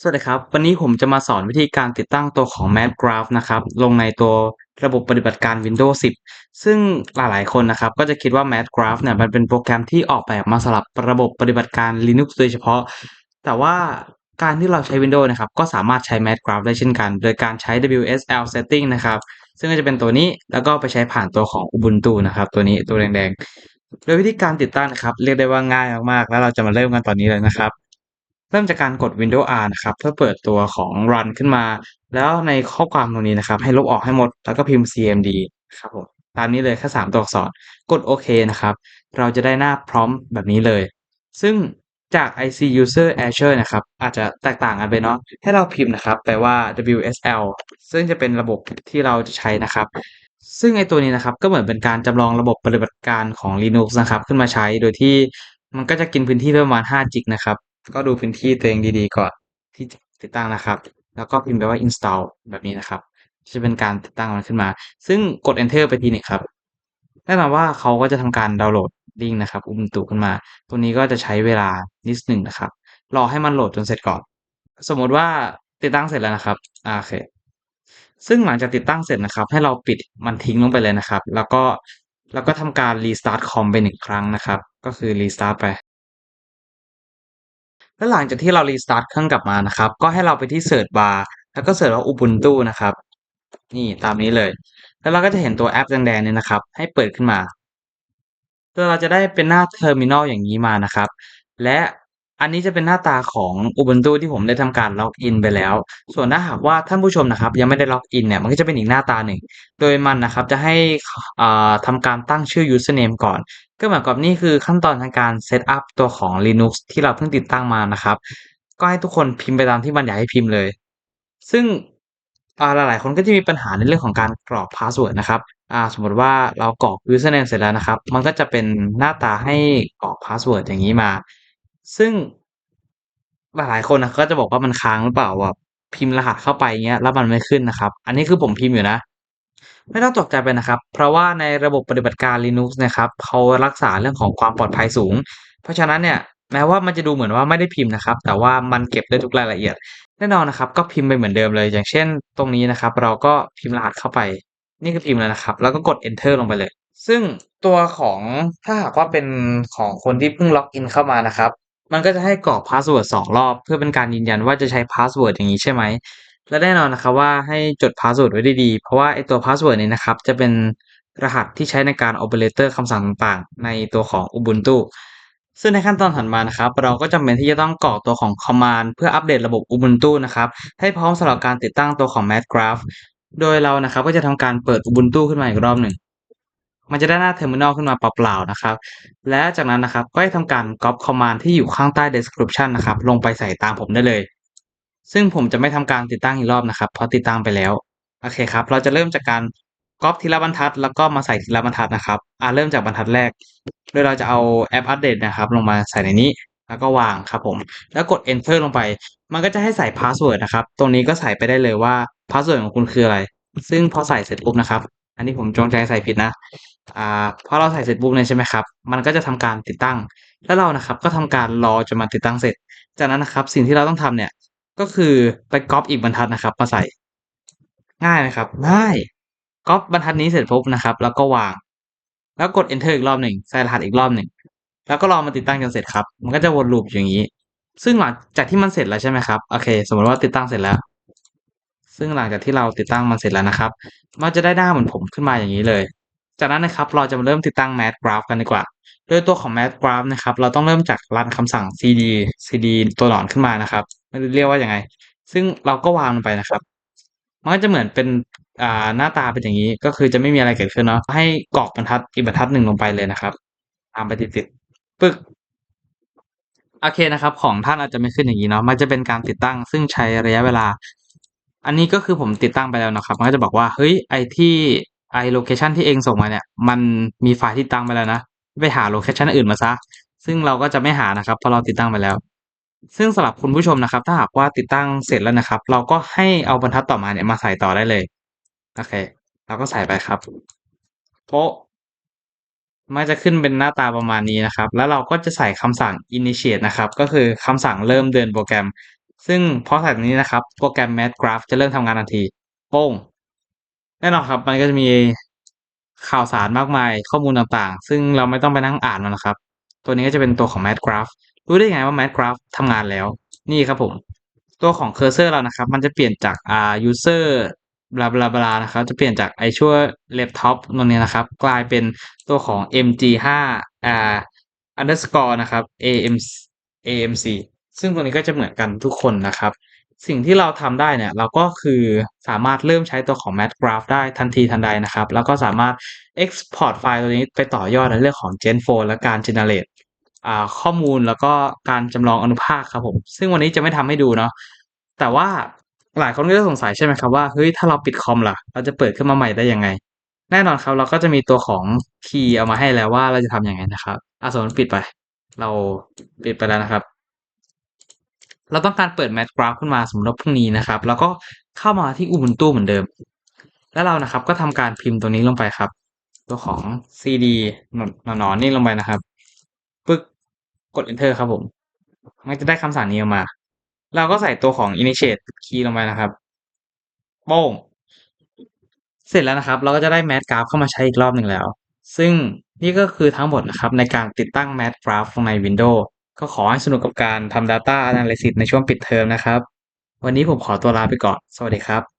สวัสดีครับ วันนี้ผมจะมาสอนวิธีการติดตั้งตัวของ MatGraph นะครับ ลงในตัวระบบปฏิบัติการ Windows 10 ซึ่งหลายๆคนนะครับ ก็จะคิดว่า MatGraph เนี่ยมันเป็นโปรแกรมที่ออกแบบมาสำหรับระบบปฏิบัติการ Linux โดยเฉพาะ แต่ว่าการที่เราใช้ Windows นะครับ ก็สามารถใช้ MatGraph ได้เช่นกัน โดยการใช้ WSL setting นะครับ ซึ่งก็จะเป็นตัวนี้แล้วก็ไปใช้ผ่านตัวของ Ubuntu นะครับ ตัวนี้ตัวแดงๆ โดยวิธีการติดตั้งนะครับ เรียกได้ว่าง่ายมากๆ แล้วเราจะมาเริ่มกันตอนนี้เลยนะครับ เริ่มจากการกด Windows R นะครับ เพื่อเปิดตัวของ Run ขึ้นมา แล้วในข้อความตรงนี้นะครับ ให้ลบออกให้หมด แล้วก็พิมพ์ cmd ครับผมตามนี้เลยแค่3ตัวอักษรกดโอเคนะครับ เราจะได้หน้าพร้อมแบบนี้เลย ซึ่งจาก IC User Azure นะครับ อาจจะแตกต่างกันไปเนาะให้เราพิมพ์นะครับแปลว่า WSL ซึ่งจะเป็นระบบที่เราจะใช้นะครับ ซึ่งไอตัวนี้นะครับก็เหมือนเป็นการจำลองระบบปฏิบัติการของ Linux นะครับ ขึ้นมาใช้โดยที่มันก็จะกินพื้นที่ประมาณ5จิกนะครับ ก็ดูพื้นที่ตัวเองดีๆก่อนที่จะติดตั้งนะครับ แล้วก็พิมพ์ไปว่า install แบบนี้นะครับ จะเป็นการติดตั้งมันขึ้นมา ซึ่งกด enter ไปทีนึ่งครับแน่นอนว่าเขาก็จะทำการดาวน์โหลดลิงก์นะครับ Ubuntu ขึ้นมา ตัวนี้ก็จะใช้เวลานิดหนึ่งนะครับ รอให้มันโหลดจนเสร็จก่อน สมมติว่าติดตั้งเสร็จแล้วนะครับโอเค ซึ่งหลังจากติดตั้งเสร็จนะครับ ให้เราปิดมันทิ้งลงไปเลยนะครับ แล้วก็แล้วก็ทำการ restart คอมไปหนึ่งครั้งนะครับ ก็คือ restart ไป แล้วหลังจากที่เรา restart เครื่องกลับมานะครับ ก็ให้เราไปที่ search bar แล้วก็เสิร์ชว่า Ubuntu นะครับ นี่ตามนี้เลย แล้วเราก็จะเห็นตัวแอปแดงๆเนี่ยนะครับ ให้เปิดขึ้นมาตัวเราจะได้เป็นหน้าเทอร์มินอลอย่างนี้มานะครับ และ อันนี้จะเป็นหน้าตาของ Ubuntu ที่ผมได้ทำการล็อกอินไปแล้ว ส่วนถ้าหากว่าท่านผู้ชมนะครับ ยังไม่ได้ล็อกอินเนี่ยมันก็จะเป็นอีกหน้าตาหนึ่ง โดยมันนะครับจะให้อ่าทำการตั้งชื่อ username ก่อน ก็เหมือนกับนี่คือขั้นตอนทางการเซตอัปตัวของ Linux ที่เราเพิ่งติดตั้งมานะครับ ก็ให้ทุกคนพิมพ์ไปตามที่มันอยากให้พิมพ์เลย ซึ่งอ่าหลายๆ คนก็จะมีปัญหาในเรื่องของการกรอกพาสเวิร์ดนะครับอ่าสมมติว่าเรากรอก username เสร็จแล้วนะครับ มันก็จะเป็นหน้าตาให้กรอกพาสเวิร์ดอย่างนี้มา ซึ่งหลายๆคนนะก็จะบอกว่ามันค้างหรือเปล่าแบบพิมพ์รหัสเข้าไปเงี้ยแล้วมันไม่ขึ้นนะครับ อันนี้คือผมพิมพ์อยู่นะ ไม่ต้องตกใจไปนะครับ เพราะว่าในระบบปฏิบัติการ Linux นะครับเขารักษาเรื่องของความปลอดภัยสูง เพราะฉะนั้นเนี่ยแม้ว่ามันจะดูเหมือนว่าไม่ได้พิมพ์นะครับ แต่ว่ามันเก็บได้ทุกรายละเอียด แน่นอนนะครับ ก็พิมพ์ไปเหมือนเดิมเลย อย่างเช่น ตรงนี้นะครับ เราก็พิมพ์รหัสเข้าไป นี่คือพิมพ์แล้วนะครับ แล้วก็กด enter ลงไปเลย ซึ่งตัวของถ้าหากว่าเป็นของคนที่เพิ่งล็อกอินเข้ามานะครับ มันก็จะให้กรอกพาสเวิร์ดสองรอบ เพื่อเป็นการยืนยันว่าจะใช้พาสเวิร์ดอย่างนี้ใช่ไหม และแน่นอนนะครับว่าให้จดพาสเวิร์ดไว้ดีๆ เพราะว่าไอตัวพาสเวิร์ดนี้นะครับ จะเป็นรหัสที่ใช้ในการ operator คำสั่งต่างๆ ในตัวของ Ubuntu ซึ่งในขั้นตอนถัดมานะครับ เราก็จำเป็นที่จะต้องกรอกตัวของ command เพื่ออัปเดตระบบ Ubuntu นะครับให้พร้อมสำหรับการติดตั้งตัวของ MathGraph โดยเรานะครับก็จะทำการเปิด Ubuntu ขึ้นมาอีกรอบหนึ่ง มันจะได้หน้าเทอร์มินอลขึ้นมาเปล่าๆนะครับ และจากนั้นนะครับก็ให้ทำการ copy command ที่อยู่ข้างใต้ description นะครับ ลงไปใส่ตามผมได้เลย ซึ่งผมจะไม่ทำการติดตั้งอีกรอบนะครับเพราะติดตั้งไปแล้วโอเคครับ เราจะเริ่มจากการก๊อปทีละบรรทัด แล้วก็มาใส่ทีละบรรทัดนะครับอ่าเริ่มจากบรรทัดแรก โดยเราจะเอาแอปอัปเดตนะครับ ลงมาใส่ในนี้แล้วก็วางครับผม แล้วกด enter ลงไป มันก็จะให้ใส่พาสเวิร์ดนะครับ ตรงนี้ก็ใส่ไปได้เลยว่าพาสเวิร์ดของคุณคืออะไร ซึ่งพอใส่เสร็จปุ๊บนะครับ อันนี้ผมจงใจใส่ผิดนะอ่าพอเราใส่เสร็จปุ๊บเลยใช่ไหมครับ มันก็จะทำการติดตั้ง แล้วเรานะครับก็ทำการรอจนมันติดตั้งเสร็จ จากนั้นนะครับ สิ่งที่เราต้องทำเนี่ย ก็คือไปก๊อปอีกบรรทัดนะครับ มาใส่ ง่ายไหมครับ ง่าย ก๊อปบรรทัดนี้เสร็จปุ๊บนะครับ แล้วก็วาง แล้วกด enter อีกรอบหนึ่ง ใส่รหัสอีกรอบหนึ่ง แล้วก็รอมันติดตั้งจนเสร็จครับ มันก็จะวนลูปอย่างนี้ ซึ่งหลังจากที่มันเสร็จแล้วใช่ไหมครับ โอเค สมมติว่าติดตั้งเสร็จแล้ว ซึ่งหลังจากที่เราติดตั้งมันเสร็จแล้วนะครับ มันจะได้หน้าเหมือนผมขึ้นมาอย่างนี้เลย จากนั้นนะครับเราจะมาเริ่มติดตั้ง MathGraph กันดีกว่า โดยตัวของ MathGraph นะครับ เราต้องเริ่มจากรันคำสั่ง cd cd ตัวหนอนขึ้นมานะครับม่รู้เรียกว่าอยังไง ซึ่งเราก็วางลงไปนะครับ มันก็จะเหมือนเป็นอ่าหน้าตาเป็นอย่างนี้ ก็คือจะไม่มีอะไรเกิดขึ้นเนาะ ให้กรอกบรรทัดอีกบรรทัดหนึ่งลงไปเลยนะครับ ตามไปติดๆ ปึ๊กโอเคนะครับ ของท่านอาจจะไม่ขึ้นอย่างนี้เนาะ มันจะเป็นการติดตั้ง ซึ่งใช้ระยะเวลา อันนี้ก็คือผมติดตั้งไปแล้วนะครับ มันก็จะบอกว่า เฮ้ย ไอที่ไอโลเคชันที่เองส่งมาเนี่ย มันมีไฟล์ที่ตั้งไปแล้วนะ ไปหาโลเคชันอื่นมาซะ ซึ่งเราก็จะไม่หานะครับ เพราะเราติดตั้งไปแล้ว ซึ่งสำหรับคุณผู้ชมนะครับ ถ้าหากว่าติดตั้งเสร็จแล้วนะครับ เราก็ให้เอาบรรทัดต่อมาเนี่ยมาใส่ต่อได้เลย โอเค เราก็ใส่ไปครับโป๊ะมันจะขึ้นเป็นหน้าตาประมาณนี้นะครับ แล้วเราก็จะใส่คำสั่ง initiate นะครับ ก็คือคำสั่งเริ่มเดินโปรแกรม ซึ่งพอใส่ตรงนี้นะครับ โปรแกรม Math Graph จะเริ่มทำงานทันที โป้ง แน่นอนครับ มันก็จะมีข่าวสารมากมายข้อมูลต่างๆ ซึ่งเราไม่ต้องไปนั่งอ่านมันนะครับ ตัวนี้ก็จะเป็นตัวของ Math Graph รู้ได้ไงว่า Math Graph ทำงานแล้ว นี่ครับผม ตัวของ Cursor เรานะครับ มันจะเปลี่ยนจากอ่า user บลาบลาบลานะครับ จะเปลี่ยนจากไอชั่ว laptop ตรงนี้นะครับ กลายเป็นตัวของ mg5 อ่า underscore นะครับ am amc ซึ่งตัวนี้ก็จะเหมือนกันทุกคนนะครับ สิ่งที่เราทำได้เนี่ยเราก็คือสามารถเริ่มใช้ตัวของ Math Graph ได้ทันทีทันใดนะครับ แล้วก็สามารถ export ไฟล์ตัวนี้ไปต่อยอดในเรื่องของ Gen 4 และการ generate ข้อมูลแล้วก็การจำลองอนุภาคครับผม ซึ่งวันนี้จะไม่ทำให้ดูเนาะแต่ว่าหลายคนก็จะสงสัยใช่ไหมครับว่าเฮ้ยถ้าเราปิดคอมล่ะ เราจะเปิดขึ้นมาใหม่ได้ยังไง แน่นอนครับเราก็จะมีตัวของคีย์เอามาให้แล้วว่าเราจะทำยังไงนะครับอะสมมติปิดไป เราปิดไปแล้วนะครับ เราต้องการเปิด Math Graph ขึ้นมาสมมติว่าพรุ่งนี้นะครับ แล้วก็เข้ามาที่ Ubuntu เหมือนเดิม แล้วเรานะครับก็ทำการพิมพ์ตัวนี้ลงไปครับ ตัวของ cd หนอนนอนนี่ลงไปนะครับปึ๊กกด enter ครับผมมันจะได้คำสั่งนี้ออกมา เราก็ใส่ตัวของ initiate key ลงไปนะครับโป้งเสร็จแล้วนะครับ เราก็จะได้ Math Graph เข้ามาใช้อีกรอบหนึ่งแล้ว ซึ่งนี่ก็คือทั้งหมดนะครับในการติดตั้ง Math Graph ลงใน Windows ก็ขอให้สนุกกับการทำ Data Analysis ในช่วงปิดเทอมนะครับ วันนี้ผมขอตัวลาไปก่อน สวัสดีครับ